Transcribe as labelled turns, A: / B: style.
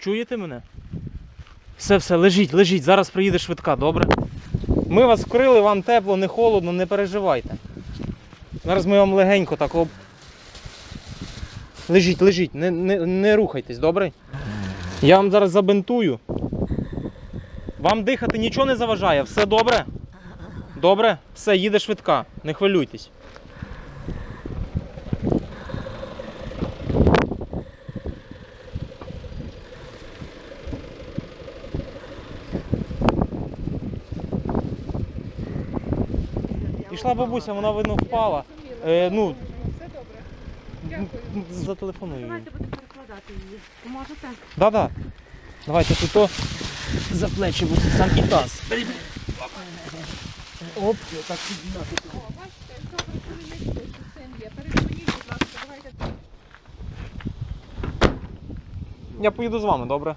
A: чуєте мене? Все, все, лежіть, лежіть, зараз приїде швидка, добре? Ми вас вкрили, вам тепло, не холодно, не переживайте. Зараз ми вам легенько так об. Лежіть, лежіть, не, не, не рухайтесь, добре? Я вам зараз забинтую. Вам дихати нічого не заважає, все добре? Добре? Все, їде швидка, не хвилюйтесь. Пішла бабуся, вона видно впала. Е, ну,
B: Все добре. Дякую.
A: зателефоную. їй.
B: Давайте будемо перекладати її. Поможете?
A: Да-да. Давайте тут то за плечі буде сам і таз. Оп.
B: О, бачите, добре, коли не йшли, що син є. Передзвоніть, будь ласка, давайте.
A: Я поїду з вами, добре?